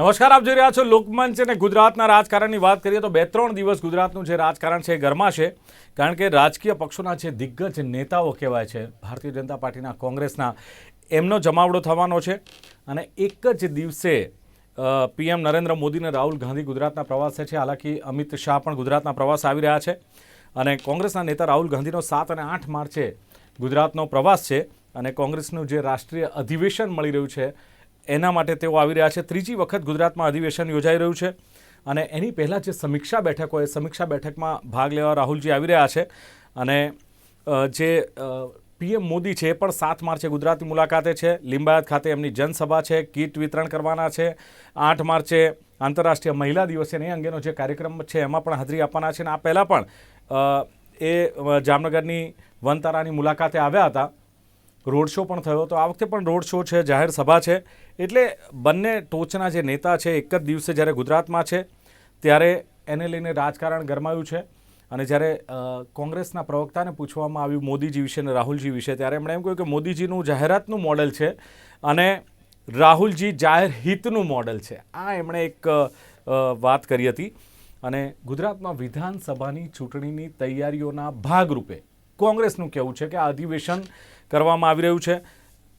નમસ્કાર, આપ જોઈ રહ્યા છો લોકમંચ અને ગુજરાતના રાજકારણની વાત કરીએ તો બે ત્રણ દિવસ ગુજરાતનું જે રાજકારણ છે એ ગરમાશે કારણ કે રાજકીય પક્ષોના જે દિગ્ગજ નેતાઓ કહેવાય છે, ભારતીય જનતા પાર્ટીના કોંગ્રેસના, એમનો જમાવડો થવાનો છે અને એક જ દિવસે પીએમ નરેન્દ્ર મોદી અને રાહુલ ગાંધી ગુજરાતના પ્રવાસે છે. હાલાકી અમિત શાહ પણ ગુજરાતના પ્રવાસ આવી રહ્યા છે અને કોંગ્રેસના નેતા રાહુલ ગાંધીનો સાત અને આઠ માર્ચે ગુજરાતનો પ્રવાસ છે અને કોંગ્રેસનું જે રાષ્ટ્રીય અધિવેશન મળી રહ્યું છે એના માટે તેઓ આવી રહ્યા છે. ત્રીજી વખત ગુજરાતમાં અધિવેશન યોજાઈ રહ્યું છે અને એની પહેલાં જે સમીક્ષા બેઠક હોય, સમીક્ષા બેઠકમાં ભાગ લેવા રાહુલજી આવી રહ્યા છે અને જે પીએમ મોદી છે એ પણ સાત માર્ચે ગુજરાતની મુલાકાતે છે. લિંબાયત ખાતે એમની જનસભા છે, કીટ વિતરણ કરવાના છે. આઠ માર્ચે આંતરરાષ્ટ્રીય મહિલા દિવસે એ અંગેનો જે કાર્યક્રમ છે એમાં પણ હાજરી આપવાના છે અને આ પહેલાં પણ એ જામનગરની વનતારાની મુલાકાતે આવ્યા હતા. રોડ શો પણ થયો તો આ વખતે પણ રોડ શો છે, જાહેર સભા છે. એટલે બંને ટોચના જે નેતા છે, એક જ દિવસે જ્યારે ગુજરાતમાં છે, ત્યારે એને લઈને રાજકારણ ગરમાયું છે. અને જ્યારે કોંગ્રેસના પ્રવક્તાને પૂછવામાં આવ્યું મોદીજી વિશે અને રાહુલજી વિશે, ત્યારે એમણે એમ કહ્યું કે મોદીજીનું જાહેરાતનું મોડેલ છે અને રાહુલજી જાહેર હિતનું મોડેલ છે. આ એમણે એક વાત કરી હતી. અને ગુજરાતમાં વિધાનસભાની ચૂંટણીની તૈયારીઓના ભાગરૂપે કોંગ્રેસનું કહેવું છે કે આ અધિવેશન કરવામાં આવી રહ્યું છે.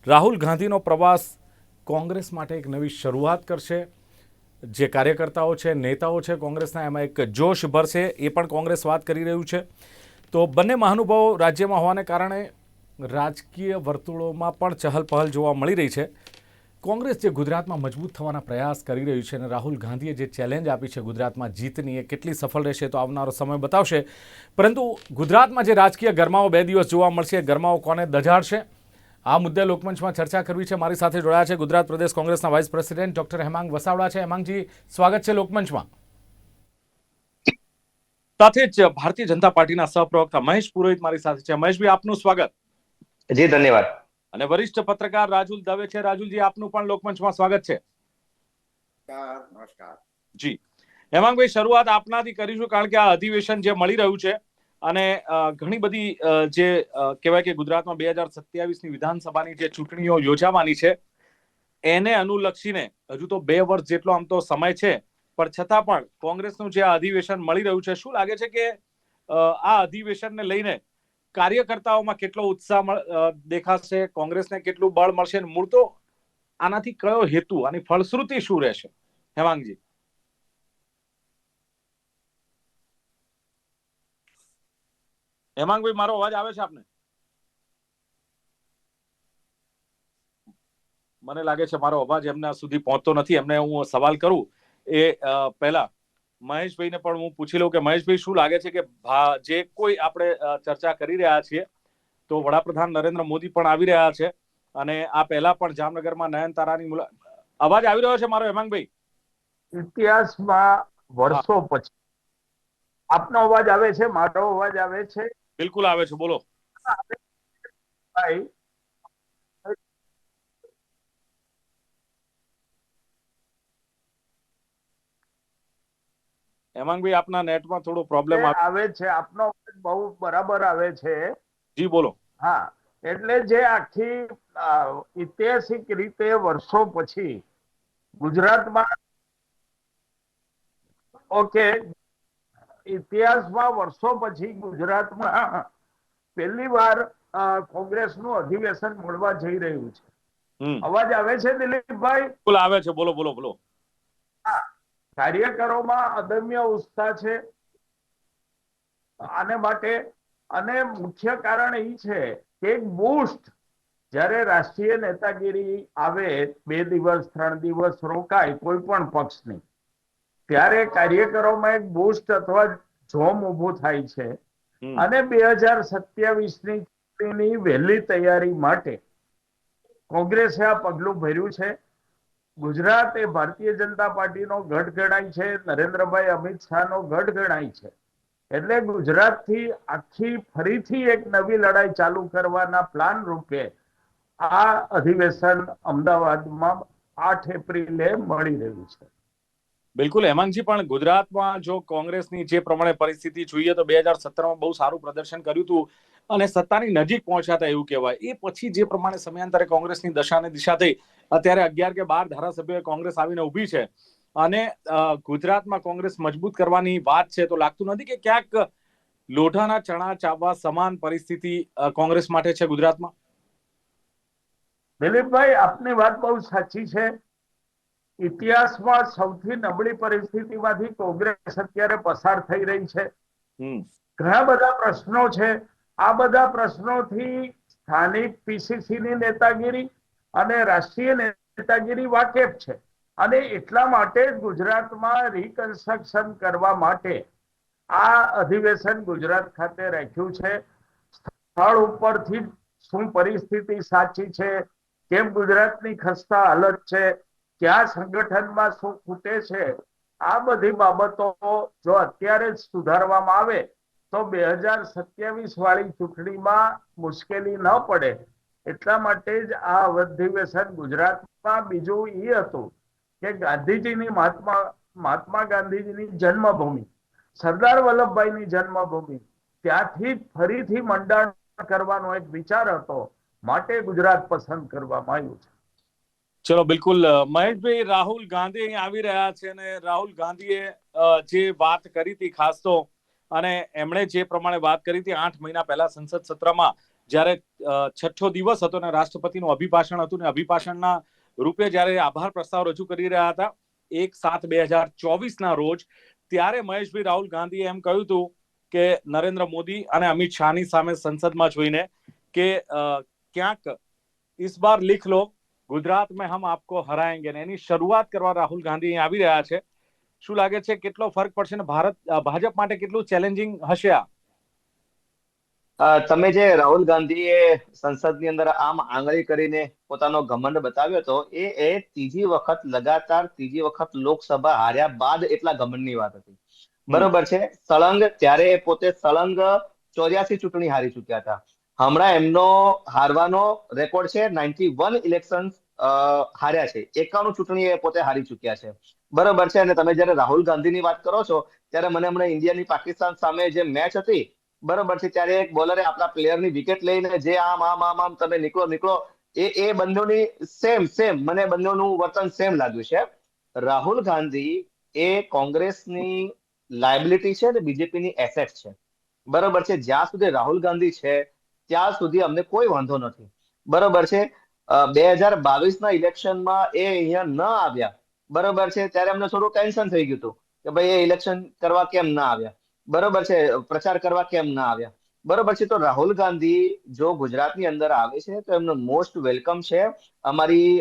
રાહુલ ગાંધીનો પ્રવાસ કોંગ્રેસ માટે એક નવી શરૂઆત કરશે. જે કાર્યકર્તાઓ છે, નેતાઓ છે કોંગ્રેસના, એમાં એક જોશ ભરશે, એ પણ કોંગ્રેસ વાત કરી રહ્યું છે. તો બંને મહાનુભાવો રાજ્યમાં હોવાને કારણે રાજકીય વર્તુળોમાં પણ ચહલપહલ જોવા મળી રહી છે. કોંગ્રેસ જે ગુજરાતમાં મજબૂત થવાના પ્રયાસ કરી રહ્યું છે અને રાહુલ ગાંધીએ જે ચેલેન્જ આપી છે ગુજરાતમાં જીતની, એ કેટલી સફળ રહેશે તો આવનારો સમય બતાવશે. પરંતુ ગુજરાતમાં જે રાજકીય ગરમાઓ બે દિવસ જોવા મળશે, એ ગરમાઓ કોને દજાડશે આ મુદ્દે લોકમંચમાં ચર્ચા કરવી છે. મારી સાથે જોડાયા છે ગુજરાત પ્રદેશ કોંગ્રેસના vice president doctor Hemang Vasavada છે. હેમાંગજી સ્વાગત છે લોકમંચમાં. સાથે જ ભારતીય જનતા પાર્ટીના સહપ્રવક્તા મહેશ પુરોહિત મારી સાથે છે. મહેશભાઈ આપનું સ્વાગત. જી ધન્યવાદ. અને વરિષ્ઠ પત્રકાર રાજુલ દવે છે. રાજુલજી આપનું પણ લોકમંચમાં સ્વાગત છે. નમસ્કાર નમસ્કાર. જી. હેમાંગભાઈ શરૂઆત આપનાથી કરીશું કારણ કે આ અધિવેશન જે મળી રહ્યું છે અને ઘણી બધી જે કહેવાય કે ગુજરાતમાં બે હજાર સત્યાવીસની વિધાનસભાની જે ચૂંટણીઓ યોજાવાની છે, એને અનુલક્ષીને હજુ તો બે વર્ષ જેટલો આમ તો સમય છે, પણ છતાં પણ કોંગ્રેસનું જે આ અધિવેશન મળી રહ્યું છે, શું લાગે છે કે આ અધિવેશનને લઈને કાર્યકર્તાઓમાં કેટલો ઉત્સાહ દેખાશે, કોંગ્રેસને કેટલું બળ મળશે મૂળ તો આનાથી કયો હેતુ આની ફળશ્રુતિ શું રહેશે? હેમાંગજી. હેમાંગભાઈ મારો અવાજ આવે છે આપને? મને લાગે છે મારો અવાજ એમના સુધી પહોંચતો નથી. એમને હું સવાલ કરું. એ પહેલા, મહેશભાઈને પણ હું પૂછી લઉં કે મહેશભાઈ, શું લાગે છે કે જે કોઈ આપણે ચર્ચા કરી રહ્યા છીએ, તો વડાપ્રધાન નરેન્દ્ર મોદી પણ આવી રહ્યા છે. અને આ પહેલા પણ જામનગરમાં નયનતારાની મુલાકાત અવાજ આવી રહ્યો છે મારો હેમાંગભાઈ ઇતિહાસમાં વર્ષો પછી આપનો અવાજ આવે છે, મારો અવાજ આવે છે. બિલકુલ આવે છે બોલો. હેમાંગભાઈ આપના નેટમાં થોડો પ્રોબ્લેમ આવે. છે આપનો બહુ બરાબર આવે છે. જી બોલો. હા એટલે જે આખી ઐતિહાસિક રીતે વર્ષો પછી ગુજરાતમાં ઓકે ઇતિહાસમાં વર્ષો પછી ગુજરાતમાં પહેલી વાર કોંગ્રેસનું અધિવેશન મળવા જઈ રહ્યું છે. અવાજ આવે છે દિલીપભાઈ? આવે છે. બોલો બોલો બોલો. કાર્યકરોમાં અદમ્ય ઉત્સાહ છે. આને માટે અને મુખ્ય કારણ એ છે કે એક બુસ્ટ જ્યારે રાષ્ટ્રીય નેતાગીરી આવે બે દિવસ ત્રણ દિવસ રોકાય કોઈ પણ પક્ષની. ત્યારે કાર્યકરોમાં એક બુસ્ટ અથવા જોમ ઉભું થાય છે. અને બે હજાર સત્યાવીસની ચૂંટણીની વહેલી તૈયારી માટે કોંગ્રેસે આ પગલું ભર્યું છે. ગુજરાત એ ભારતીય જનતા પાર્ટીનો ગઢ ગણાય છે. નરેન્દ્રભાઈ અમિત શાહનો ગઢ ગણાય છે. એટલે ગુજરાતથી આખી ફરીથી એક નવી લડાઈ ચાલુ કરવાના પ્લાન રૂપે આ અધિવેશન અમદાવાદમાં આઠ એપ્રિલે મળી રહ્યું છે. બિલકુલ, હેમાંગજી, પણ ગુજરાતમાં જો કોંગ્રેસની જે પ્રમાણે પરિસ્થિતિ જોઈએ તો બે હજાર સત્તરમાં બહુ સારું પ્રદર્શન કર્યું હતું અને સત્તાની નજીક પહોંચ્યા હતા એવું કહેવાય. એ પછી જે પ્રમાણે સમયાંતરે કોંગ્રેસની દશા દિશા થઈ, અત્યારે અગિયાર કે બાર ધારાસભ્યોએ કોંગ્રેસ આવીને ઊભી છે. અને ગુજરાતમાં કોંગ્રેસ મજબૂત કરવાની વાત છે તો લાગતું નથી કે ક્યાંક લોઢાના ચણા ચાવવા સમાન પરિસ્થિતિ કોંગ્રેસ માટે છે ગુજરાતમાં? દિલીપભાઈ, આપની વાત બહુ સાચી છે. ઇતિહાસમાં સૌથી નબળી પરિસ્થિતિમાંથી કોંગ્રેસ અત્યારે પસાર થઈ રહી છે. ઘણા બધા પ્રશ્નો છે. આ બધા પ્રશ્નોથી સ્થાનિક પીસીસી ની નેતાગીરી અને રાષ્ટ્રીય નેતાગીરી વાકેફ છે. અને એટલા માટે જ ગુજરાતમાં રિકન્સ્ટ્રક્શન કરવા માટે આ અધિવેશન ગુજરાત ખાતે રાખ્યું છે. સ્થળ ઉપરથી શું પરિસ્થિતિ સાચી છે? કેમ ગુજરાતની ખસ્તા હાલત છે? ક્યાં સંગઠનમાં શું ખૂટે છે, આ બધી બાબતો જો અત્યારે જ સુધારવામાં આવે, તો બે હજાર સત્યાવીસ વાળી ચૂંટણીમાં મુશ્કેલી ન પડે. એટલા માટે જ આ અધિવેશન ગુજરાતમાં બીજું એ હતું કે ગાંધીજીની મહાત્મા મહાત્મા ગાંધીજીની જન્મભૂમિ, સરદાર વલ્લભભાઈની જન્મભૂમિ, ત્યાંથી ફરીથી મંડાણ કરવાનો એક વિચાર હતો, માટે ગુજરાત પસંદ કરવામાં આવ્યું છે. ચલો, બિલકુલ મહેશભાઈ, રાહુલ ગાંધી અહીં આવી રહ્યા છે અને રાહુલ ગાંધીએ જે વાત કરી હતી ખાસ તો, અને એમણે જે પ્રમાણે વાત કરી હતી, આઠ મહિના પહેલા સંસદ સત્રમાં, જ્યારે છઠ્ઠો દિવસ હતો અને રાષ્ટ્રપતિનું અભિભાષણ હતું ને અભિભાષણના રૂપે જ્યારે આભાર પ્રસ્તાવ રજૂ કરી રહ્યા હતા, એક સાત બે હજાર ચોવીસના રોજ, ત્યારે મહેશભાઈ રાહુલ ગાંધીએ એમ કહ્યું હતું કે નરેન્દ્ર મોદી અને અમિત શાહની સામે સંસદમાં જોઈને કે ક્યાંક ઇસ બાર લીખ લો ગુજરાત મેં હમ આપકો હરાએંગે ને. એની શરૂઆત કરવા રાહુલ ગાંધી આવી રહ્યા છે. શું લાગે છે કેટલો ફરક પડશે ને ભારત ભાજપ માટે કેટલું ચેલેન્જિંગ હશે આ? તમે જે રાહુલ ગાંધીએ સંસદની અંદર આમ આંગળી કરીને પોતાનો ઘમંડ બતાવ્યો હતો એ એ ત્રીજી વખત લગાતાર ત્રીજી વખત લોકસભા હાર્યા બાદ એટલા ઘમંડની વાત હતી. બરોબર છે? સળંગ ત્યારે એ પોતે સળંગ ચોર્યાસી ચૂંટણી હારી ચૂક્યા હતા. હમણાં એમનો હારવાનો રેકોર્ડ છે નાઇન્ટી વન ઇલેક્શન હાર્યા છે. એકાણું ચૂંટણી એ પોતે હારી ચૂક્યા છે. બરોબર છે? અને તમે જ્યારે રાહુલ ગાંધીની વાત કરો છો, ત્યારે મને હમણાં ઇન્ડિયાની પાકિસ્તાન સામે જે મેચ હતી, બરોબર છે, ત્યારે એક બોલરે આપણા પ્લેયરની વિકેટ લઈને જે આમ આમ આમ આમ તમે નીકળો નીકળો, એ એ બંનેની સેમ સેમ મને બંનેનું વર્તન સેમ લાગ્યું છે. રાહુલ ગાંધી એ કોંગ્રેસની લાયબિલિટી છે અને બીજેપીની એસેટ છે. બરોબર છે? જ્યાં સુધી રાહુલ ગાંધી છે, ત્યાં સુધી અમને કોઈ વાંધો નથી. બરોબર છે? બે હજાર બાવીસના ઇલેક્શનમાં એ અહીંયા ન આવ્યા. બરોબર છે? ત્યારે અમને થોડું ટેન્શન થઈ ગયું હતું કે ભાઈ એ ઇલેક્શન કરવા કેમ ના આવ્યા? બરોબર છે? પ્રચાર કરવા કેમ ના આવ્યા? બરોબર છે? તો રાહુલ ગાંધી જો ગુજરાતની અંદર આવે છે, તો એમનું મોસ્ટ વેલકમ છે. અમારી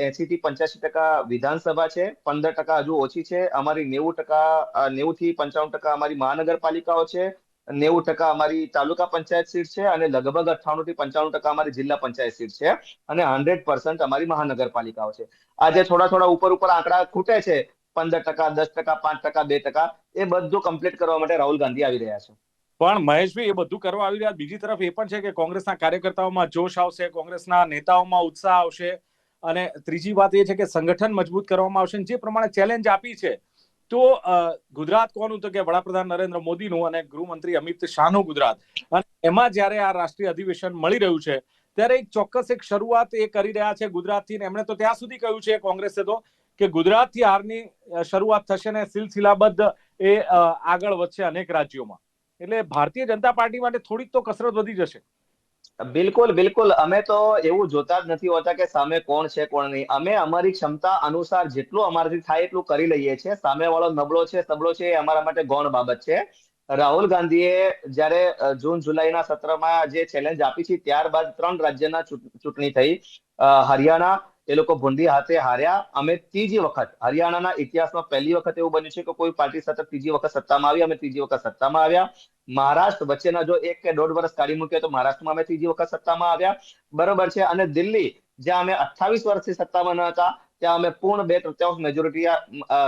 એસી થી પંચ્યાસી ટકા વિધાનસભા છે, પંદર ટકા હજુ ઓછી છે. અમારી નેવું ટકા નેવું થી પંચાવન ટકા અમારી મહાનગરપાલિકાઓ છે. નેવું ટકા અમારી તાલુકા પંચાયત સીટ છે અને લગભગ અઠ્ઠાણું થી પંચાણું ટકા અમારી જિલ્લા પંચાયત સીટ છે અને હંડ્રેડ પર્સન્ટ અમારી મહાનગરપાલિકાઓ છે. આજે થોડા થોડા ઉપર ઉપર આંકડા ખૂટે છે. પંદર ટકા, દસ ટકા, પાંચ ટકા, બે ટકા, એ બધું કમ્પ્લીટ કરવા માટે રાહુલ ગાંધી આવી રહ્યા છે. પણ મહેશભાઈ, એ બધું કરવા આવી રહ્યા બીજી તરફ એ પણ છે કે કોંગ્રેસના કાર્યકર્તાઓમાં જોશ આવશે, કોંગ્રેસના નેતાઓમાં ઉત્સાહ આવશે અને ત્રીજી વાત એ છે કે સંગઠન મજબૂત કરવામાં આવશે જે પ્રમાણે ચેલેન્જ આપી છે તો ગુજરાત કોનું તો કે વડાપ્રધાન નરેન્દ્ર મોદીનું અને ગૃહમંત્રી અમિત શાહનું ગુજરાત. અને એમાં જ્યારે આ રાષ્ટ્રીય અધિવેશન મળી રહ્યું છે, ત્યારે એક ચોક્કસ એક શરૂઆત એ કરી રહ્યા છે ગુજરાતથી એમણે તો ત્યાં સુધી કહ્યું છે કોંગ્રેસે તો કે ગુજરાતથી હારની શરૂઆત થશે ને સિલસિલાબદ્ધ એ આગળ વધશે અનેક રાજ્યોમાં. એટલે ભારતીય જનતા પાર્ટી માટે થોડીક તો કસરત વધી જશે. બિલકુલ બિલકુલ. અમે તો એવું જોતા જ નથી હોતા કે સામે કોણ છે, કોણ નહીં. અમે અમારી ક્ષમતા અનુસાર જેટલું અમારાથી થાય એટલું કરી લઈએ છીએ. સામે વાળો નબળો છે, સબળો છે એ અમારા માટે ગૌણ બાબત છે. રાહુલ ગાંધીએ જ્યારે જૂન, જુલાઈના સત્રમાં જે ચેલેન્જ આપી છે, ત્યારબાદ ત્રણ રાજ્યના ચૂંટણી થઈ. હરિયાણા એ લોકો ભૂંડી હાથે હાર્યા. અમે ત્રીજી વખત, હરિયાણાના ઇતિહાસમાં પહેલી વખત એવું બન્યું છે કે કોઈ પાર્ટી સતત ત્રીજી વખત સત્તામાં આવી, અમે ત્રીજી વખત સત્તામાં આવ્યા. મહારાષ્ટ્ર વચ્ચેના જો એક કે દોઢ વર્ષ કાઢી મૂક્યો તો મહારાષ્ટ્રમાં અમે ત્રીજી વખત સત્તામાં આવ્યા. બરોબર છે. અને દિલ્હી, જ્યાં અમે અઠ્ઠાવીસ વર્ષથી સત્તામાં ન હતા, ત્યાં અમે પૂર્ણ બે તૃતીયાંશ મેજોરિટી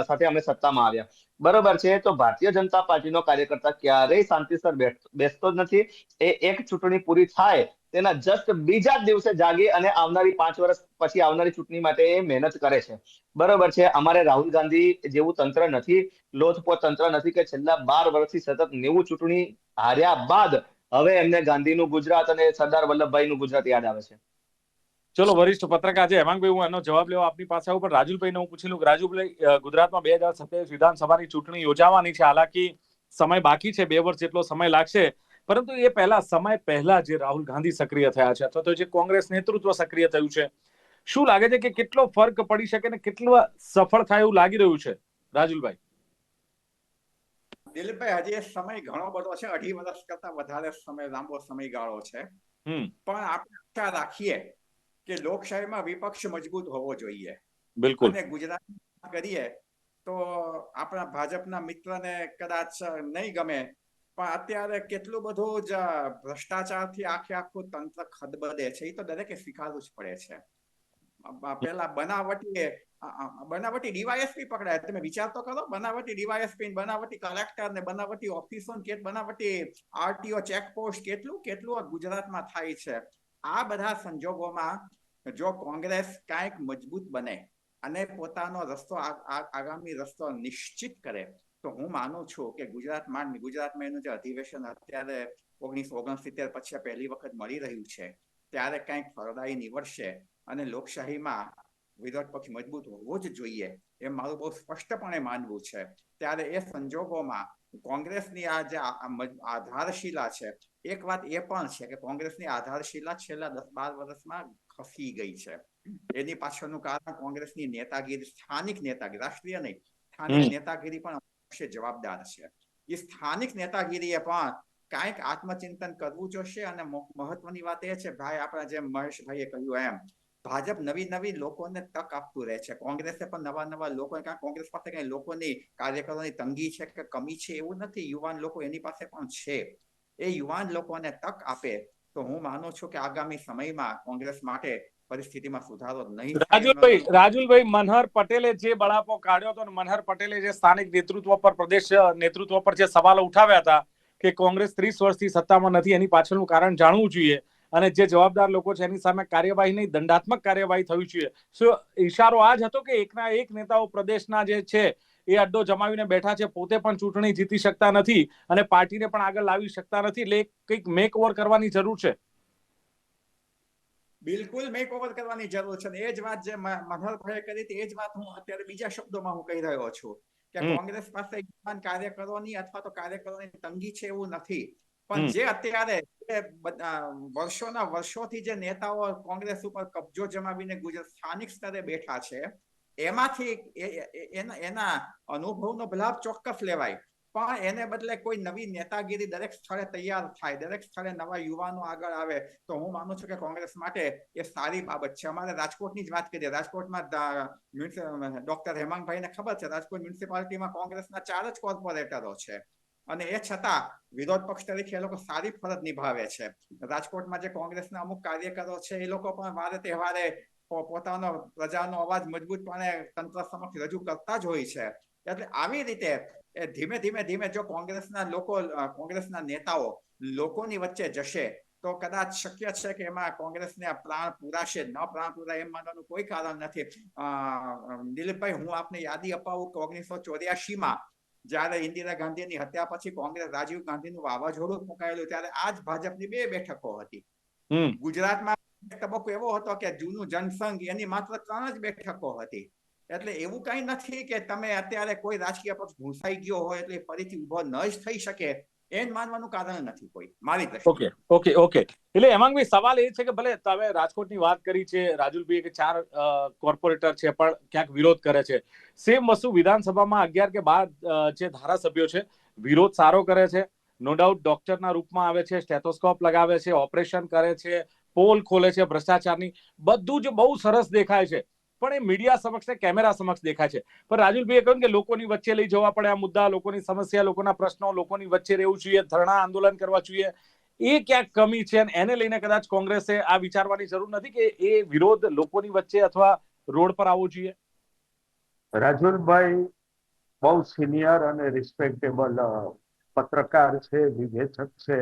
સાથે અમે સત્તામાં આવ્યા. બરોબર છે. તો ભારતીય જનતા પાર્ટીનો કાર્યકર્તા ક્યારેય શાંતિસર બેસતો જ નથી. એ એક ચૂંટણી પૂરી થાય તેના જસ્ટ બીજા દિવસે જાગી અને આવનારી પાંચ વર્ષ પછી આવનારી ચૂંટણી માટે એ મહેનત કરે છે. બરોબર છે, અમારે રાહુલ ગાંધી જેવું તંત્ર નથી લોથપોત તંત્ર નથી કે છેલ્લા બાર વર્ષથી સતત નેવું ચૂંટણી હાર્યા બાદ હવે એમને ગાંધીનું ગુજરાત અને સરદાર વલ્લભભાઈનું ગુજરાત યાદ આવે છે. ચલો, વરિષ્ઠ પત્રકાર છે હેમાંગભાઈ હું એનો જવાબ લેવા આપની પાસે આવું, પણ રાજુભાઈને હું પૂછી લઉં રાજુભાઈ ગુજરાતમાં બે હજાર સત્યાવીસ વિધાનસભાની ચૂંટણી યોજાવાની છે, હાલાકી સમય બાકી છે, બે વર્ષ જેટલો સમય લાગશે પરંતુ એ પહેલા સમય પહેલા જે રાહુલ ગાંધી સક્રિય થયા છે અથવા તો જે કોંગ્રેસ નેતૃત્વ સક્રિય થયું છે શું લાગે છે કે કેટલો ફરક પડી શકે ને કેટલો સફળ થાય એવું લાગી રહ્યું છે રાજુલભાઈ? દિલીપભાઈ હજી સમય ઘણો બધો છે અઢી વર્ષ કરતા વધારે સમય લાંબો સમયગાળો છે. હમ. પણ આપણે આશા રાખીએ કે લોકશાહીમાં વિપક્ષ મજબૂત હોવો જોઈએ. બિલકુલ. અને ગુજરાત કરીએ તો આપણા ભાજપના મિત્રને કદાચ નહીં ગમે પણ અત્યારે કેટલું બધું જ ભ્રષ્ટાચારથી આખે આખું તંત્ર ખદબદે છે. એ તો દરેકે સ્વીકારવું જ પડે છે. પેલા બનાવટી બનાવટી ડીવાયએસપી પકડાય. તમે વિચાર તો કરો, બનાવટી ડીવાયએસપી બનાવટી કલેક્ટર ને બનાવટી ઓફિસો કે બનાવટી આરટીઓ ચેકપોસ્ટ કેટલું કેટલું ગુજરાતમાં થાય છે. આ બધા સંજોગોમાં જો કોંગ્રેસ કાંઈક મજબૂત બને અને પોતાનો રસ્તો આગામી રસ્તો નિશ્ચિત કરે તો હું માનું છું કે ગુજરાતમાં ગુજરાતમાં એનું જે અધિવેશન અત્યારે ઓગણીસો ઓગણસિત્તેર પછી પહેલી વખત મળી રહ્યું છે. ત્યારે કંઈક ફરદાઈ નીવડશે અને લોકશાહીમાં વિરોધ પક્ષ મજબૂત હોવો જ જોઈએ એ મારું બહુ સ્પષ્ટપણે માનવું છે. ત્યારે એ સંજોગોમાં કોંગ્રેસની આ જે આધારશિલા છે એક વાત એ પણ છે કે કોંગ્રેસની આધારશિલા છેલ્લા દસ બાર વર્ષમાં ખસી ગઈ છે. એની પાછળનું કારણ કોંગ્રેસની નેતાગીરી સ્થાનિક નેતાગીરી રાષ્ટ્રીય નહીં સ્થાનિક. નેતાગીરી પણ અંશે જવાબદાર છે. એ સ્થાનિક નેતાગીરીએ પણ કાંઈક આત્મચિંતન કરવું જોશે અને મહત્વની વાત એ છે, ભાઈ, આપણા જેમ મહેશભાઈએ કહ્યું એમ, ભાજપ નવી નવી લોકોને તક આપતું રહે છે. કોંગ્રેસે પણ નવા નવા લોકો કારણ કોંગ્રેસ પાસે કઈ લોકોની કાર્યકરોની તંગી છે કે કમી છે એવું નથી? યુવાન લોકો એની પાસે પણ છે. એ યુવાન લોકોને તક આપે તો હું માનું છું કે આગામી સમયમાં કોંગ્રેસ માટે પરિસ્થિતિમાં સુધારો નહીં રાજુલભાઈ રાજુલભાઈ મનહર પટેલે જે બળાપો કાઢ્યો હતો મનહર પટેલે જે સ્થાનિક નેતૃત્વ પર પ્રદેશ નેતૃત્વ પર જે સવાલો ઉઠાવ્યા હતા કે કોંગ્રેસ ત્રીસ વર્ષથી સત્તામાં નથી એની પાછળનું કારણ જાણવું જોઈએ અને જે જવાબદાર લોકો છે એની સામે કાર્યવાહી નહીં દંડાત્મક કાર્યવાહી થવી જોઈએ. શું ઈશારો આ જ હતો કે એકના એક નેતાઓ પ્રદેશના જે છે એ અડ્ડો જમાવીને બેઠા છે પોતે પણ ચૂંટણી જીતી શકતા નથી અને પાર્ટીને પણ આગળ લાવી શકતા નથી એટલે કંઈક મેક ઓવર કરવાની જરૂર છે. બિલકુલ મેક ઓવર કરવાની જરૂર છે એ જ વાત જે મ- મનહરભાઈએ કરી હતી એ જ વાત હું અત્યારે બીજા શબ્દોમાં હું કહી રહ્યો છું. કે કોંગ્રેસ પાસે યુવાન કાર્યકરોની અથવા તો કાર્યકરોની તંગી છે એવું નથી. પણ જે અત્યારે વર્ષોના વર્ષોથી જે નેતાઓ કોંગ્રેસ ઉપર કબજો જમાવીને ગુજરાત સ્થાનિક સ્તરે બેઠા છે એમાંથી એના અનુભવનો લાભ ચોક્કસ લેવાય. પણ એને બદલે કોઈ નવી નેતાગીરી દરેક સ્થળે તૈયાર થાય, દરેક સ્થળે નવા યુવાનો આગળ આવે, તો હું માનું છું કે કોંગ્રેસ માટે એ સારી બાબત છે. અમારે રાજકોટની જ વાત કરીએ. રાજકોટમાં ડોક્ટર હેમાંગભાઈને ખબર છે, રાજકોટ મ્યુનિસિપાલિટીમાં કોંગ્રેસના ચાર જ કોર્પોરેટરો છે. અને એ છતાં વિરોધ પક્ષ તરીકે એ લોકો સારી ફરજ નિભાવે છે. રાજકોટમાં જે કોંગ્રેસના અમુક કાર્યકરો છે, એ લોકો પણ વારે તહેવારે પોતાનો પ્રજાનો અવાજ મજબૂતપણે તંત્ર સમક્ષ રજૂ કરતા જ હોય છે. એટલે આવી રીતે એ ધીમે ધીમે ધીમે જો કોંગ્રેસના લોકો કોંગ્રેસના નેતાઓ લોકોની વચ્ચે જશે તો કદાચ શક્ય છે કે એમાં કોંગ્રેસને પ્રાણ પૂરાશે ન પ્રાણ પૂરાય એમ માનવાનું કોઈ કારણ નથી. દિલીપભાઈ હું આપને યાદી અપાવું કે ઓગણીસો ચોર્યાસીમાં જ્યારે ઇન્દિરા ગાંધીની હત્યા પછી કોંગ્રેસ રાજીવ ગાંધીનું વાવાઝોડું મુકાયેલું ત્યારે આ જ ભાજપની બે બેઠકો હતી. ગુજરાતમાં તબક્કો એવો હતો કે જૂનું જનસંઘ એની માત્ર ત્રણ જ બેઠકો હતી. એટલે એવું કઈ નથી કે તમે અત્યારે કોઈ રાજકીય પક્ષ ઘૂંસાઈ ગયો હોય એટલે ફરીથી ઊભો ન જ થઈ શકે એમ માનવાનું કારણ નથી કોઈ, મારી ઓકે ઓકે ઓકે. એટલે હેમાંગભાઈ સવાલ એ છે કે ભલે તમે રાજકોટની વાત કરી છે, રાજુલભાઈ કે ચાર કોર્પોરેટર છે, પણ ક્યાંક વિરોધ કરે છે. સેમ વસ્તુ વિધાનસભામાં અગિયાર કે બાર જે ધારાસભ્યો છે, વિરોધ સારો કરે છે. નો ડાઉટ ડોક્ટરના રૂપમાં આવે છે સ્ટેથોસ્કોપ લગાવે છે ઓપરેશન કરે છે પોલ ખોલે છે ભ્રષ્ટાચારની. બધું જ બહુ સરસ દેખાય છે. પણ એ મીડિયા સમક્ષ ને કેમેરા સમક્ષ દેખાય છે. પણ રાજુલભાઈએ કહ્યું કે લોકોની વચ્ચે લઈ જવા પડે આ મુદ્દા, લોકોની સમસ્યા, લોકોના પ્રશ્નો, લોકોની વચ્ચે રહેવું જોઈએ, ધરણા આંદોલન કરવા જોઈએ. એ ક્યાંક કમી છે અને એને લઈને કદાચ કોંગ્રેસે આ વિચારવાની જરૂર નથી કે એ વિરોધ લોકોની વચ્ચે અથવા રોડ પર આવવો જોઈએ? રાજુલભાઈ બહુ સિનિયર અને રિસ્પેક્ટેબલ પત્રકાર છે, વિવેચક છે.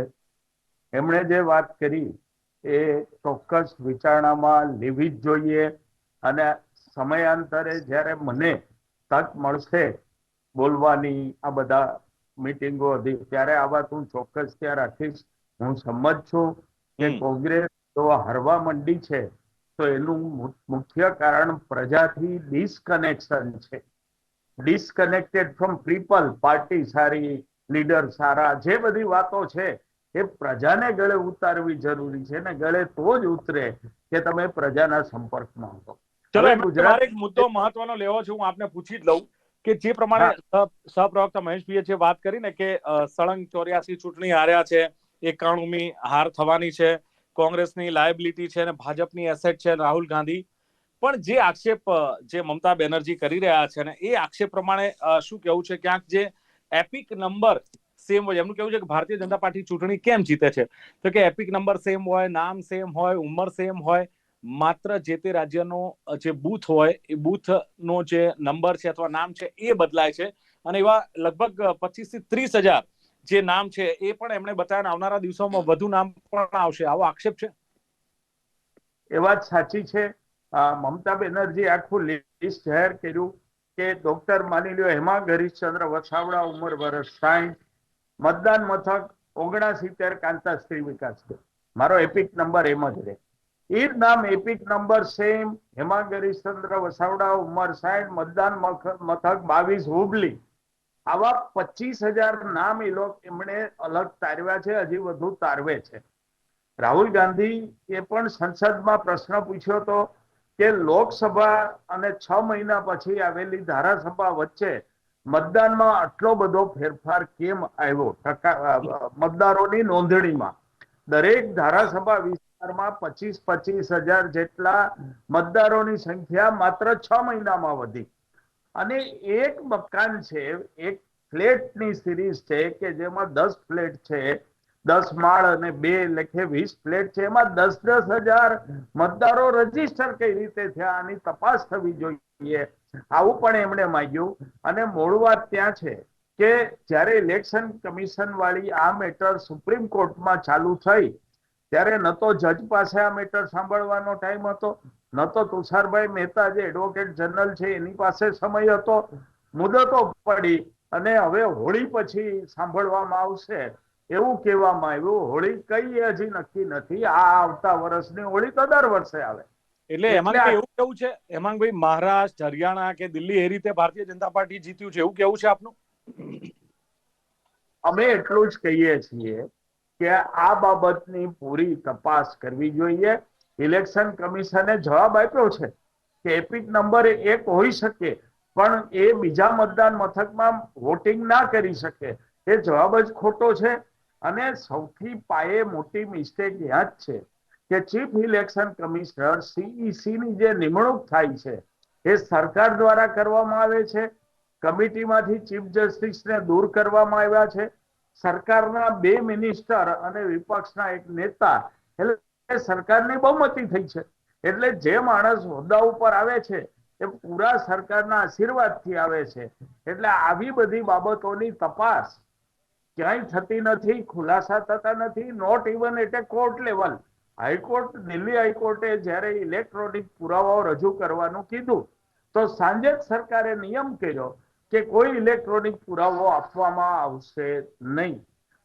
એમણે જે વાત કરી એ ચોક્કસ વિચારણામાં લેવી જ જોઈએ. અને સમયાંતરે જ્યારે મને તક મળશે બોલવાની આ બધા મિટિંગો હતી ત્યારે આ વાત હું ચોક્કસ ત્યાં રાખીશ. હું સંમત છું કે કોંગ્રેસ તો હરવા મંડી છે તો એનું મુખ્ય કારણ પ્રજાથી ડિસ્કનેક્શન છે. ડિસ્કનેક્ટેડ ફ્રોમ પીપલ પાર્ટી સારી લીડર સારા જે બધી વાતો છે એ પ્રજાને ગળે ઉતારવી જરૂરી છે ને ગળે તો જ ઉતરે કે તમે પ્રજાના સંપર્કમાં હો. ચલો એક મુદ્દો મહત્વનો લેવો છે હું આપને પૂછી જ લઉં કે જે પ્રમાણે સહપ્રવક્તા મહેશભાઈએ જે વાત કરી ને કે સળંગ ચોર્યાસી ચૂંટણી હાર્યા છે એકાણુમી હાર થવાની છે કોંગ્રેસની લાયબિલિટી છે અને ભાજપની એસેટ છે રાહુલ ગાંધી. પણ જે આક્ષેપ જે મમતા બેનર્જી કરી રહ્યા છે ને એ આક્ષેપ પ્રમાણે શું કેવું છે? ક્યાંક જે એપિક નંબર સેમ હોય એમનું કેવું છે કે ભારતીય જનતા પાર્ટી ચૂંટણી કેમ જીતે છે? તો કે એપિક નંબર સેમ હોય નામ સેમ હોય ઉંમર સેમ હોય માત્ર જે તે રાજ્યનો જે બૂથ હોય, એ બૂથનો જે નંબર છે અથવા નામ છે એ બદલાય છે. અને એવા લગભગ પચીસથી ત્રીસ હજાર જે નામ છે એ પણ એમણે બતાવ્યા આવનારા દિવસોમાં વધુ નામ પણ આવશે. આવો આક્ષેપ છે? એ વાત સાચી છે. મમતા બેનર્જી આખું લિસ્ટ જાહેર કર્યું કે ડોક્ટર માની લ્યો હેમા હરીશચંદ્ર વસાવડા ઉંમર વર્ષ સાઠ મતદાન મથક ઓગણસિત્તેર સ્ત્રી વિકાસ મારો એપિક નંબર એમ જ રહે. એ નામ EPIC number same Hema Harishchandra Vasavada, ઉમર સાહેબ મતદાન મથક બાવીસ, હુબલી. આવા પચીસ હજાર નામ એ લોકો એમણે અલગ તારવ્યા છે, હજી વધુ તારવે છે. રાહુલ ગાંધી એ પણ સંસદમાં પ્રશ્ન પૂછ્યો હતો કે લોકસભા અને છ મહિના પછી આવેલી ધારાસભા વચ્ચે મતદાનમાં આટલો બધો ફેરફાર કેમ આવ્યો? મતદારોની નોંધણીમાં. દરેક ધારાસભા વિસ્તારમાં પચીસ પચીસ હજાર જેટલા મતદારોની સંખ્યા માત્ર છ મહિનામાં વધી. અને એક મકાન છે, એક ફ્લેટની સિરીઝ છે કે જેમાં દસ ફ્લેટ છે, દસ માળ અને બે લેખે વીસ ફ્લેટ છે, એમાં દસ દસ હજાર મતદારો રજિસ્ટર કઈ રીતે થયા આની તપાસ થવી જોઈએ. આવું પણ એમણે માંગ્યું. અને મૂળ વાત ત્યાં છે કે જ્યારે ઇલેક્શન કમિશન વાળી આ મેટર સુપ્રીમ કોર્ટમાં ચાલુ થઈ ત્યારે ન તો જજ પાસે આ મેટર સાંભળવાનો ટાઈમ હતો ન તો તુષારભાઈ મહેતા જે એડવોકેટ જનરલ છે એની પાસે સમય હતો. મુદતો પડી અને હવે હોળી પછી સાંભળવામાં આવશે. એવું કહેવામાં આવ્યું હોળી કઈ હજી નક્કી નથી. આ આવતા વર્ષની હોળી તો દર વર્ષે આવે. એટલે એમાં એવું કેવું છે? હેમાંગભાઈ મહારાષ્ટ્ર હરિયાણા કે દિલ્હી એ રીતે ભારતીય જનતા પાર્ટી જીત્યું છે એવું કેવું છે આપનું? અમે એટલું જ કહીએ છીએ કે આ બાબતની પૂરી તપાસ કરવી જોઈએ. ઇલેક્શન કમિશને જવાબ આપ્યો છે કે એપિક નંબર એક હોઈ શકે, પણ એ બીજા મતદાન મથકમાં વોટિંગ ના કરી શકે. એ જવાબ જ ખોટો છે. અને સૌથી પાયે મોટી મિસ્ટેક યાદ છે કે ચીફ ઇલેક્શન કમિશનર સીઈસી ની જે નિમણૂક થાય છે, એ સરકાર દ્વારા કરવામાં આવે છે. કમિટીમાંથી ચીફ જસ્ટિસને દૂર કરવામાં આવ્યા છે. સરકારના બે મિનિસ્ટર અને વિપક્ષના એક નેતા, એટલે સરકારની બહુમતી થઈ છે. એટલે જે માણસ હોદ્દા ઉપર આવે છે, એ પૂરા સરકારના આશીર્વાદથી આવે છે. એટલે આવી બધી બાબતોની તપાસ ક્યાંય થતી નથી, ખુલાસા થતા નથી not even at a court level high court, Delhi હાઈકોર્ટે જ્યારે ઇલેક્ટ્રોનિક પુરાવાઓ રજૂ કરવાનું કીધું, તો સાંજે જ સરકારે નિયમ કર્યો કે કોઈ ઇલેક્ટ્રોનિક પુરાવો આપવામાં આવશે નહીં.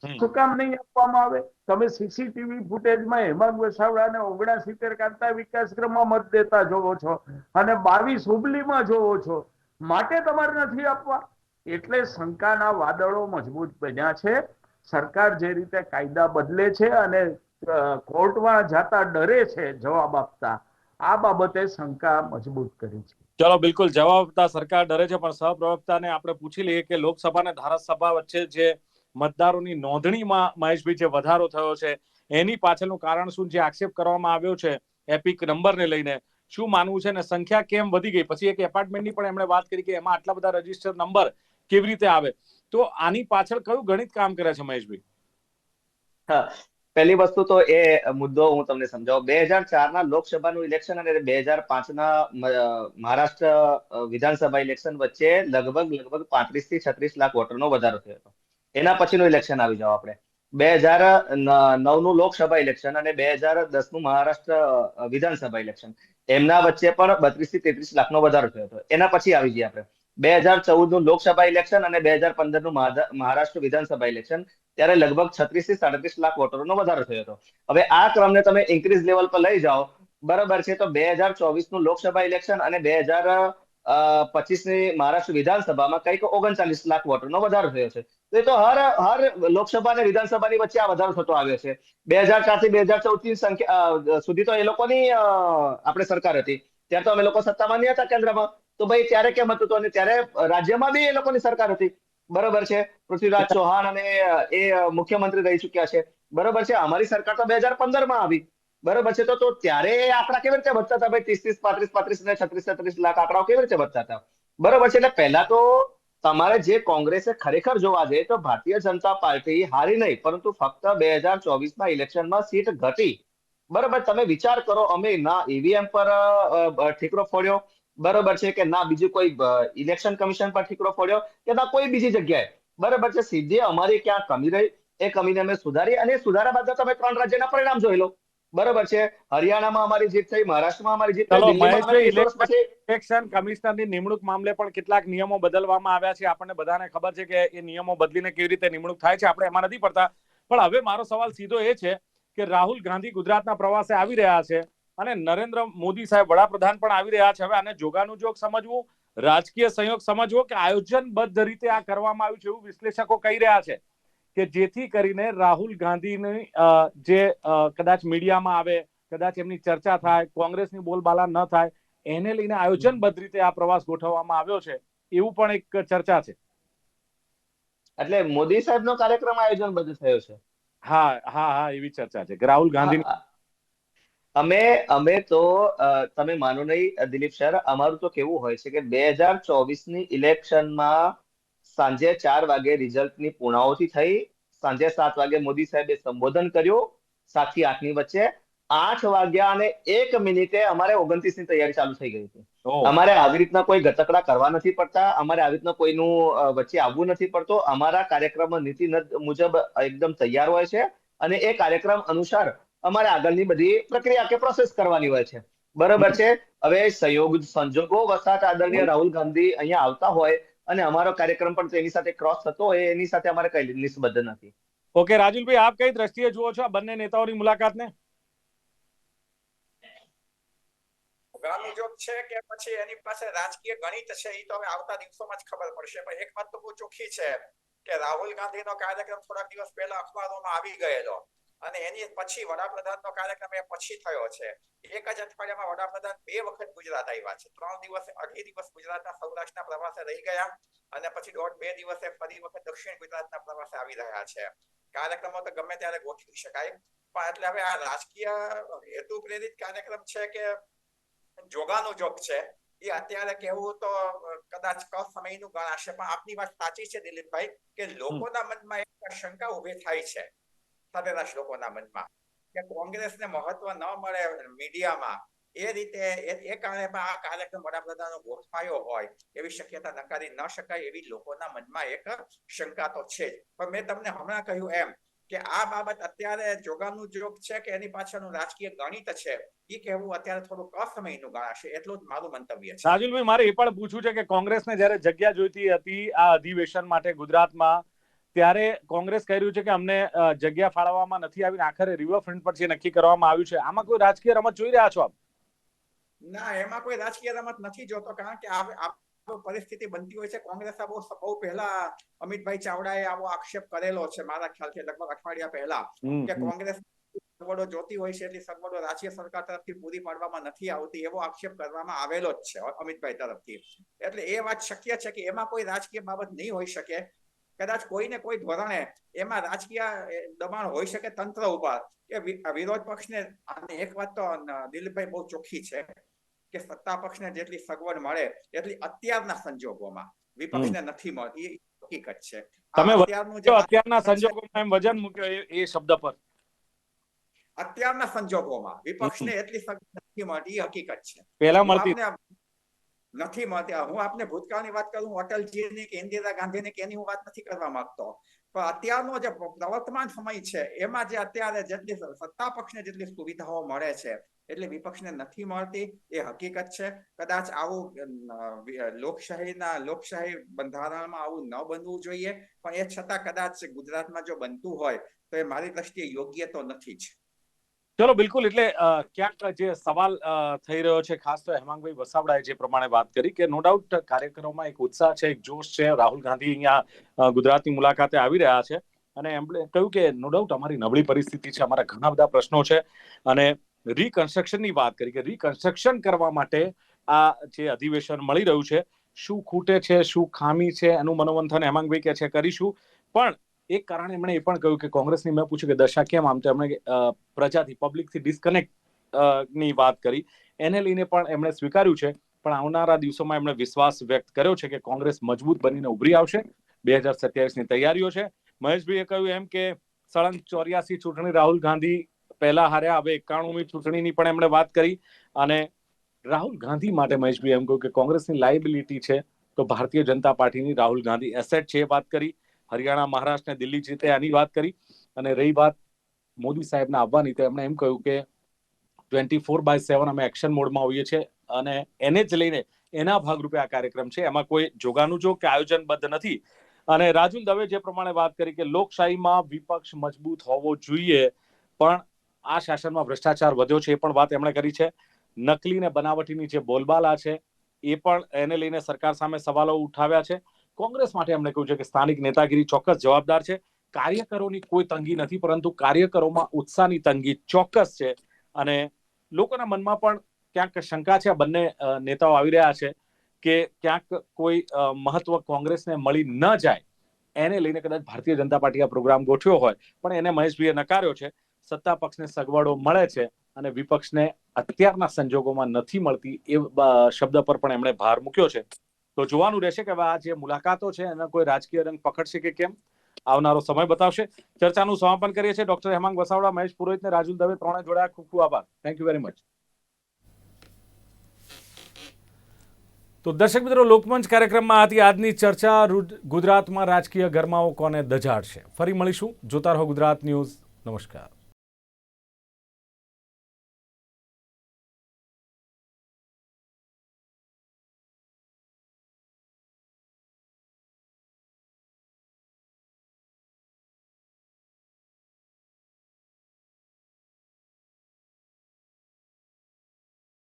શું કામ નહીં આપવામાં આવે? તમે સીસીટીવી ફૂટેજમાં હેમાંગ વસાવડાને ઓગણસિત્તેર કાંતા વિકાસક્રમમાં મત દેતા જોવો છો અને બાવીસ હુબલીમાં જોવો છો. માટે તમારે નથી આપવા. એટલે શંકાના વાદળો મજબૂત બન્યા છે. સરકાર જે રીતે કાયદા બદલે છે અને કોર્ટમાં જાતા ડરે છે જવાબ આપતા આ બાબતે શંકા મજબૂત કરી છે. ચલો, બિલકુલ. જવાબ આપતા સરકાર ડરે છે, પણ સહપ્રવક્તાને આપણે પૂછી લઈએ કે લોકસભા અને ધારાસભા વચ્ચે જે મતદારોની નોંધણીમાં મહેશભાઈ જે વધારો થયો છે, એની પાછળનું કારણ શું? જે આક્ષેપ કરવામાં આવ્યો છે, એપિક નંબરને લઈને. શું માનવું છે અને સંખ્યા કેમ વધી ગઈ? પછી એક એપાર્ટમેન્ટની પણ એમણે વાત કરી કે એમાં આટલા બધા રજિસ્ટર નંબર કેવી રીતે આવે? તો આની પાછળ કયું ગણિત કામ કરે છે મહેશભાઈ? પહેલી વસ્તુ તો એ મુદ્દો હું તમને સમજાવું. બે હજાર ચારના લોકસભાનું ઇલેક્શન અને બે હજાર પાંચના મહારાષ્ટ્ર વિધાનસભા ઇલેક્શન વચ્ચે લગભગ લગભગ પાંત્રીસથી છત્રીસ લાખ વોટરનો વધારો થયો હતો. એના પછીનું ઇલેક્શન આવી જાવ આપણે. બે હજાર નવનું લોકસભા ઇલેક્શન અને બે હજાર દસનું મહારાષ્ટ્ર વિધાનસભા ઇલેક્શન એમના વચ્ચે પણ બત્રીસથી તેત્રીસ લાખનો વધારો થયો હતો. એના પછી આવી જઈએ આપણે. બે હજાર ચૌદનું લોકસભા ઇલેક્શન અને બે હજાર પંદરનું મહાધા- મહારાષ્ટ્ર વિધાનસભા ઇલેક્શન ત્યારે લગભગ છત્રીસથી સાડત્રીસ લાખ વોટરોનો વધારો થયો હતો. હવે આ ક્રમને તમે ઇન્ક્રીઝ લેવલ પર લઈ જાઓ, બરાબર છે, તો બે હજાર ચોવીસનું લોકસભા ઇલેક્શન અને બે હજાર પચીસની મહારાષ્ટ્ર વિધાનસભામાં કંઈક ઓગણચાલીસ લાખ વોટરનો વધારો થયો છે. તો એ તો હર હર લોકસભા અને વિધાનસભાની વચ્ચે આ વધારો થતો આવ્યો છે. બે હજાર ચારથી બે હજાર ચૌદની સંખ્યા સુધી તો એ લોકોની આપણે સરકાર હતી. ત્યારે તો અમે લોકો સત્તામાં નહીં હતા કેન્દ્રમાં. તો ભાઈ ત્યારે કેમ હતું તો? અને ત્યારે રાજ્યમાં બી એ લોકોની સરકાર હતી. બરોબર છે. પૃથ્વીરાજ ચૌહાણ અને, એ મુખ્યમંત્રી રહી ચુક્યા છે. બરોબર છે. અમારી સરકાર તો બે હજાર પંદરમાં આવી. બરોબર છે. તો ત્યારે આંકડા કેવી રીતે વધતા હતા ભાઈ? ત્રીસ ત્રીસ, પાંત્રીસ પાંત્રીસ ને છત્રીસ છત્રીસ લાખ આંકડાઓ કેવી રીતે વધતા હતા? બરોબર છે. એટલે પહેલા તો તમારે જે કોંગ્રેસે ખરેખર જોવા જઈએ તો ભારતીય જનતા પાર્ટી હારી નહીં, પરંતુ ફક્ત બે હજાર ચોવીસ ના ઇલેક્શનમાં સીટ ઘટી. બરોબર. તમે વિચાર કરો, અમે ના ઈવીએમ પર ઠીકરો ફોડ્યો. બરોબર છે કે ના બીજું કોઈ ઇલેક્શન કમિશન પર ઠીકડો ફોડ્યો કે ના કોઈ બીજી જગ્યાએ. બરોબર છે સીધી અમારી ક્યાં કમી રહી એ કમીને અમે સુધારી અને સુધારા બાદ તમે ત્રણ રાજ્યના પરિણામ જોઈ લો. બરોબર છે હરિયાણામાં અમારી જીત થઈ મહારાષ્ટ્રમાં અમારી જીત થઈ ઇલેક્શન કમિશનરની નિમણૂક મામલે પણ કેટલાક નિયમો બદલવામાં આવ્યા છે. આપણને બધાને ખબર છે કે એ નિયમો બદલીને કેવી રીતે નિમણૂક થાય છે આપણે એમાં નથી પડતા. પણ હવે મારો સવાલ સીધો એ છે કે રાહુલ ગાંધી ગુજરાતના પ્રવાસે આવી રહ્યા છે. અને નરેન્દ્ર મોદી સાહેબ વડાપ્રધાન પણ આવી રહ્યા છે. હવે આને જોગાનું જોગ સમજવું રાજકીય સંયોગ સમજવો કે આયોજનબદ્ધ રીતે આ કરવામાં આવ્યું છે એવું વિશ્લેષકો કહી રહ્યા છે કે જેથી કરીને રાહુલ ગાંધીની જે કદાચ મીડિયામાં આવે કદાચ એમની ચર્ચા થાય કોંગ્રેસની બોલબાલા ન થાય એને લઈને આયોજનબદ્ધ રીતે આ પ્રવાસ ગોઠવવામાં આવ્યો છે એવું પણ એક ચર્ચા છે. એટલે મોદી સાહેબનો કાર્યક્રમ આયોજન બધું થયો છે? હા હા હા એવી ચર્ચા છે. કે રાહુલ ગાંધી અમે અમે તો તમે માનો નહીં દિલીપ સર અમારું તો કેવું હોય છે કે બે હજાર ચોવીસની ઇલેક્શનમાં સાંજે ચાર વાગે રિઝલ્ટની પૂર્ણાહુતિ થઈ સાંજે સાત વાગે મોદી સાહેબે સંબોધન કર્યું સાતથી આઠની વચ્ચે. આઠ વાગ્યા અને એક મિનિટે અમારે ઓગણત્રીસની તૈયારી ચાલુ થઈ ગઈ હતી. અમારે આવી રીતના કોઈ ગતકડા કરવા નથી પડતા અમારે આવી રીતના કોઈનું વચ્ચે આવવું નથી પડતું. અમારા કાર્યક્રમ નીતિ મુજબ એકદમ તૈયાર હોય છે અને એ કાર્યક્રમ અનુસાર અમારે આગળની બધી પ્રક્રિયા કે પ્રોસેસ કરવાની હોય છે. બરોબર છે? હવે સંયોગ સંજોગો વસાત આદરણીય રાહુલ ગાંધી અહીંયા આવતા હોય અને અમારો કાર્યક્રમ પણ તેની સાથે ક્રોસ થતો હોય એની સાથે અમારે કઈ નિસ્બદ્ધ નથી. ઓકે રાજુલભાઈ આપ કઈ દ્રષ્ટિએ જુઓ છો આ બંને નેતાઓની મુલાકાતને? ગાનુજોગ છે કે પછી એની પાસે રાજકીય ગણિત છે એ તો હવે આવતા દિવસોમાં જ ખબર પડશે. પણ એક વાત તો બહુ ચોખ્ખી છે કે રાહુલ ગાંધીનો કાર્યક્રમ થોડાક દિવસ પહેલા અખબારોમાં આવી ગયેલો. અને એની પછી વડાપ્રધાનનો કાર્યક્રમ એ પછી થયો છે. એક જ અઠવાડિયામાં વડાપ્રધાન બે વખત ગુજરાત આવ્યા છે. ત્રણ દિવસ અઢી દિવસ ગુજરાતના સૌરાષ્ટ્રના પ્રવાસે રહી ગયા અને પછી દોઢ બે દિવસે ફરી વખત દક્ષિણ ગુજરાતના પ્રવાસે આવી રહ્યા છે. કાર્યક્રમો તો ગમે ત્યારે ગોઠવી શકાય. પણ એટલે હવે આ રાજકીય હેતુ પ્રેરિત કાર્યક્રમ છે કે જોગાનો જોગ છે, એ અત્યારે કેવું તો કદાચ ક સમયનું ગણાશે. પણ આપની વાત સાચી છે દિલીપભાઈ કે લોકોના મનમાં એક શંકા ઊભી થાય છે. સરેરાશ શ્લોકોના મનમાં. કે કોંગ્રેસને મહત્વ ન મળે મીડિયામાં, એ રીતે એ કારણે પણ આ કાર્યક્રમ વડાપ્રધાનનો ગોઠવાયો હોય, એવી શક્યતા નકારી ન શકાય એવી લોકોના મનમાં એક શંકા તો છે જ. પણ મેં તમને હમણાં કહ્યું એમ કે આ બાબત અત્યારે જોગાનું જોગ છે કે એની પાછળનું રાજકીય ગણિત છે એ કહેવું અત્યારે થોડુંક અસમયનું ગણાશે, એટલું જ મારું મંતવ્ય છે. રાજુલભાઈ, મારે એ પણ પૂછવું છે કે કોંગ્રેસને જ્યારે જગ્યા જોઈતી હતી આ અધિવેશન માટે ગુજરાતમાં ત્યારે કોંગ્રેસ કહી રહ્યું છે કે અમને જગ્યા ફાળવવામાં નથી આવી આખરે રિવરફ્રન્ટ પર છે નક્કી કરવામાં આવ્યું છે આમાં કોઈ રાજકીય રમત જોઈ રહ્યા છો આપ? ના એમાં કોઈ રાજકીય રમત નથી જોતો કારણ કે આ આ પરિસ્થિતિ બનતી હોય છે. કોંગ્રેસે બહુ બહુ પહેલા અમિતભાઈ ચાવડાએ આવો આક્ષેપ કરેલો છે મારા ખ્યાલથી લગભગ અઠવાડિયા પહેલા કે કોંગ્રેસ સગવડો જોતી હોય છે એટલી સગવડો રાજ્ય સરકાર તરફથી પૂરી પાડવામાં નથી આવતી એવો આક્ષેપ કરવામાં આવેલો જ છે અમિતભાઈ તરફથી. એટલે એ વાત શક્ય છે કે એમાં કોઈ રાજકીય બાબત નહીં હોઈ શકે. કદાચ કોઈને કોઈ ધોરણે એમાં રાજકીય દબાણ હોઈ શકે તંત્ર ઉપર. કે વિરોધ પક્ષને અને એક વાત તો દિલીપભાઈ બહુ ચોખ્ખી છે કે સત્તા પક્ષને જેટલી સગવડ મળે એટલી અત્યારના સંજોગોમાં વિપક્ષને નથી મળતી એ હકીકત છે. તમે અત્યારનું સંજોગોમાં એમ વજન મૂક્યો એ- શબ્દ પર. અત્યારના સંજોગોમાં વિપક્ષને એટલી સગવડ નથી મળતી એ હકીકત છે. પહેલા મળતી નથી મળતી. હું આપને ભૂતકાળની વાત કરું અટલજીની કે ઇન્દિરા ગાંધીની કે એની હું વાત નથી કરવા માંગતો. પણ અત્યારનો જે પ્રવર્તમાન સમય છે, એમાં જે અત્યારે જેટલી સત્તા પક્ષને જેટલી સુવિધાઓ મળે છે, એટલે વિપક્ષને નથી મળતી, એ હકીકત છે. કદાચ આવું લોકશાહીના, લોકશાહી બંધારણમાં આવું ન બનવું જોઈએ, પણ એ છતાં કદાચ ગુજરાતમાં જો બનતું હોય, તો એ મારી દ્રષ્ટિએ યોગ્ય તો નથી જ. ચલો, બિલકુલ. એટલે ક્યાંક જે સવાલ થઈ રહ્યો છે, ખાસ તો હેમાંગભાઈ વસાવડાએ જે પ્રમાણે વાત કરી કે, નો ડાઉટ, કાર્યક્રમમાં એક ઉત્સાહ છે, એક જોશ છે. રાહુલ ગાંધી અહીંયા ગુજરાતની મુલાકાતે આવી રહ્યા છે. અને એમણે કહ્યું કે, નો ડાઉટ, અમારી નબળી પરિસ્થિતિ છે, અમારા ઘણા બધા પ્રશ્નો છે. અને રિકન્સ્ટ્રક્શનની વાત કરી કે રિકન્સ્ટ્રક્શન કરવા માટે આ જે અધિવેશન મળી રહ્યું છે, શું ખૂટે છે, શું ખામી છે, એનું મનોમંથન હેમાંગભાઈ કે છે, કરીશું. પણ એક કારણે એમણે એ પણ કહ્યું કે કોંગ્રેસની મેં પૂછ્યું કે દશા કેમ આમ તો એમણે પ્રજાથી પબ્લિકથી ડિસ્કનેક્ટની વાત કરી. એને લઈને પણ એમણે સ્વીકાર્યું છે. પણ આવનારા દિવસોમાં એમણે વિશ્વાસ વ્યક્ત કર્યો છે કે કોંગ્રેસ મજબૂત બનીને ઉભરી આવશે. બે હજાર સત્યાવીસની તૈયારીઓ છે. મહેશભાઈએ કહ્યું એમ કે સળંગ ચોર્યાસી ચૂંટણી રાહુલ ગાંધી પહેલા હાર્યા, હવે એકાણુંમી ચૂંટણીની પણ એમણે વાત કરી. અને રાહુલ ગાંધી માટે મહેશભાઈ એમ કહ્યું કે કોંગ્રેસની લાયબિલિટી છે તો ભારતીય જનતા પાર્ટીની રાહુલ ગાંધી એસેટ છે એ વાત કરી. હરિયાણા, મહારાષ્ટ્ર ને દિલ્હી જીતે આની વાત કરી અને રહી વાત મોદી સાહેબને આવવાની, તો એમણે એમ કહ્યું કે ટ્વેન્ટી ફોર બાય સેવન અમે એક્શન મોડમાં હોઈએ છીએ અને એને જ લઈને એના ભાગરૂપે આ કાર્યક્રમ છે. એમાં કોઈ જોગાનું જો કે આયોજનબદ્ધ નથી. અને રાજુલ દવે જે પ્રમાણે વાત કરી કે લોકશાહીમાં વિપક્ષ મજબૂત હોવો જોઈએ, પણ આ શાસનમાં ભ્રષ્ટાચાર વધ્યો છે એ પણ વાત એમણે કરી છે. નકલી ને બનાવટીની જે બોલબાલા છે, એ પણ એને લઈને સરકાર સામે સવાલો ઉઠાવ્યા છે. કોંગ્રેસ માટે એમણે કહ્યું છે કે સ્થાનિક નેતાગીરી ચોક્કસ જવાબદાર છે. કાર્યકરોની કોઈ તંગી નથી, પરંતુ કાર્યકરોમાં ઉત્સાહની તંગી ચોક્કસ છે. અને લોકોના મનમાં પણ ક્યાંક શંકા છે, આ બંને નેતાઓ આવી રહ્યા છે કે ક્યાંક કોઈ મહત્વ કોંગ્રેસને મળી ન જાય, એને લઈને કદાચ ભારતીય જનતા પાર્ટી આ પ્રોગ્રામ ગોઠવ્યો હોય, પણ એને મહેશભાઈએ નકાર્યો છે. સત્તા પક્ષને સગવડો મળે છે અને વિપક્ષને અત્યારના સંજોગોમાં નથી મળતી એ શબ્દ પર પણ એમણે ભાર મૂક્યો છે. તો જોવાનું રહેશે કે આ જે મુલાકાતો છે, એના કોઈ રાજકીય રંગ પકડશે કે કેમ? આવનારો સમય બતાવશે. ચર્ચાનું સમાપન કરીએ છીએ. ડોક્ટર હેમાંગ વસાવડા, મહેશ પુરોહિત ને રાજુલ દવે ત્રણે જોડાયા. ખૂબ ખૂબ આભાર. થેન્ક યુ વેરી મચ તો દર્શક મિત્રો, લોકમંચ કાર્યક્રમમાં હતી આજની ચર્ચા ગુજરાતમાં રાજકીય ગરમાઓ કોને દજાડશે? ફરી મળીશું. જોતા રહો ગુજરાત ન્યૂઝ. નમસ્કાર.